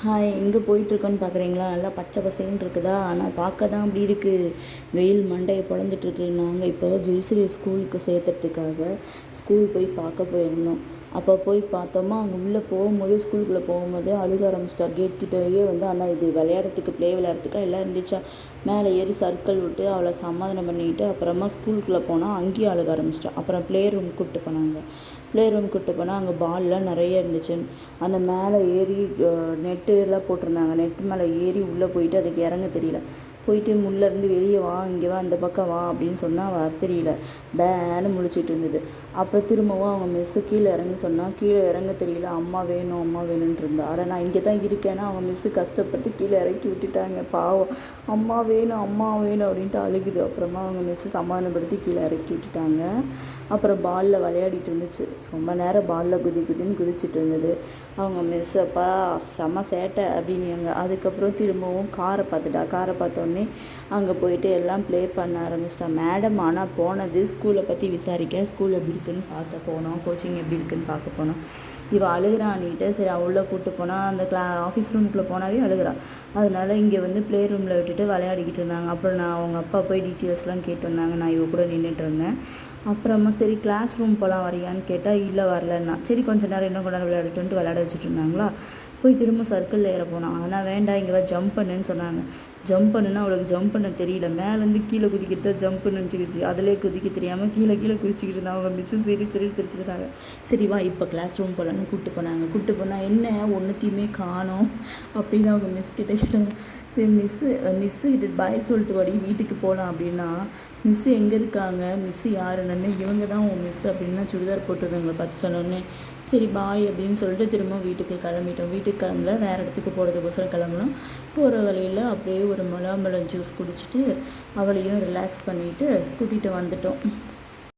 Hi எங்கே போயிட்டுருக்கோன்னு பார்க்குறீங்களா நல்லா பச்சை பசேன்னு இருக்குதா? ஆனால் பார்க்க தான் அப்படி இருக்குது வெயில் மண்டையை பொழந்துட்டுருக்கு. நாங்கள் இப்போ ஜெயஸ்ரீ ஸ்கூலுக்கு சேர்த்துறதுக்காக ஸ்கூல் போய் பார்க்க போயிருந்தோம். அப்போ போய் பார்த்தோமா அங்கே உள்ளே போகும்போது ஸ்கூலுக்குள்ளே போகும்போது அழுக ஆரம்பிச்சிட்டா. கேட் கிட்டேயே வந்து ஆனால் இது விளையாடுறதுக்கு ப்ளே விளையாடுறதுக்கு எல்லாம் இருந்துச்சா? மேலே ஏறி சர்க்கிள் விட்டு அவளை சமாதானம் பண்ணிக்கிட்டு அப்புறமா ஸ்கூலுக்குள்ளே போனால் அங்கேயும் அழுக ஆரம்பிச்சிட்டா. அப்புறம் ப்ளே ரூம் கூப்பிட்டு போனாங்க. ப்ளே ரூம் கூப்பிட்டு போனால் அங்கே பால்லாம் நிறைய இருந்துச்சு. அந்த மேலே ஏறி நெட்டு எல்லாம் போட்டிருந்தாங்க. நெட்டு மேலே ஏறி உள்ளே போயிட்டு அதுக்கு இறங்க தெரியல. போயிட்டு முள்ளேருந்து வெளியே வா இங்கே வா அந்த பக்கம் வா அப்படின்னு சொன்னால் வர தெரியல. பேன்னு முழிச்சிட்டு இருந்தது. அப்புறம் திரும்பவும் அவங்க மிஸ்ஸு கீழே இறங்க சொன்னால் கீழே இறங்க தெரியல அம்மா வேணும் அம்மா வேணும்னு இருந்தா. ஆனால் நான் இங்கே தான் இருக்கேன்னா அவங்க மிஸ்ஸு கஷ்டப்பட்டு கீழே இறக்கி விட்டுட்டாங்க. பாவம். அம்மா வேணும் அம்மா வேணும் அப்படின்ட்டு அழுகுது. அப்புறமா அவங்க மிஸ்ஸு சமாதானப்படுத்தி கீழே இறக்கி விட்டுட்டாங்க. அப்புறம் பாலில் விளையாடிட்டு இருந்துச்சு. ரொம்ப நேரம் பாலில் குதி குதின்னு குதிச்சிட்டு இருந்தது. அவங்க மிஸ் அப்பா செம்ம சேட்டை அப்படின்னாங்க. அதுக்கப்புறம் திரும்பவும் காரை பார்த்துட்டா. காரை பார்த்தோன்னே அங்கே போயிட்டு எல்லாம் ப்ளே பண்ண ஆரம்பிச்சிட்டா மேடம் ஆனால் போனது ஸ்கூலை பற்றி விசாரிக்க ஸ்கூல் எப்படி இருக்குன்னு பார்க்க போனோம். கோச்சிங் எப்படி இருக்குன்னு பார்க்க போனோம். இவள் அழுகிறான்னிட்டு சரி அவளை கூப்பிட்டு போனால் அந்த கிளா ஆஃபீஸ் ரூமுக்குள்ளே போனாவே அழுகிறாள் அதனால் இங்கே வந்து ப்ளே ரூமில் விட்டுட்டு விளையாடிக்கிட்டு இருந்தாங்க. அப்புறம் நான் அவங்க அப்பா போய் டீட்டெயில்ஸ்லாம் கேட்டு வந்தாங்க. நான் இவ கூட நின்றுட்டு இருந்தேன். அப்புறமா சரி கிளாஸ் ரூம் போகலாம் வரியான்னு கேட்டால் இல்லை வரலன்னா. சரி கொஞ்ச நேரம் இன்னும் கொஞ்ச நேரம் விளையாடிட்டு விளையாட வச்சுட்டு இருந்தாங்களா? போய் திரும்ப சர்க்கிளில் ஏற போனான் ஆனால் வேண்டாம் இங்கே ஜம்ப் பண்ணுன்னு சொன்னாங்க. ஜம்ப் பண்ணுன்னா அவளுக்கு ஜம்ப் பண்ண தெரியல. மேலேருந்து கீழே குதிக்கிட்டு ஜம்ப் நினச்சிக்கிச்சு. அதிலே குதிக்க தெரியாமல் கீழே கீழே குதிச்சிக்கிட்டு இருந்தாங்க அவங்க மிஸ்ஸு சரி சரி சிரிச்சிருந்தாங்க சரி வா இப்போ கிளாஸ் ரூம் போகலான்னு கூப்பிட்டு போனாங்க. கூப்பிட்டு போனால் என்ன? ஒன்றுத்தையுமே காணோம். அப்படின்னு அவங்க மிஸ் கிட்ட கேட்டாங்க. சரி மிஸ்ஸு மிஸ்ஸு கிட்ட பாய் சொல்லிட்டு வாடி வீட்டுக்கு போகலாம் அப்படின்னா மிஸ்ஸு எங்கே இருக்காங்க? மிஸ்ஸு யாருன்னு இவங்க தான் உன் மிஸ் அப்படின்னா சுடிதார் போட்டுருந்தவங்களை பார்த்து சொன்னோடனே சரி பாய் அப்படின்னு சொல்லிட்டு திரும்ப வீட்டுக்கு கிளம்பிட்டோம். வீட்டுக்கு கிளம்பல வேறு இடத்துக்கு போகிறதுக்கோசரம் கிளம்புனோம். போகிற வழியில் அப்படியே ஒரு முலாம்பழம் ஜூஸ் குடிச்சிட்டு அவளையும் ரிலாக்ஸ் பண்ணிவிட்டு கூட்டிகிட்டு வந்துட்டோம்.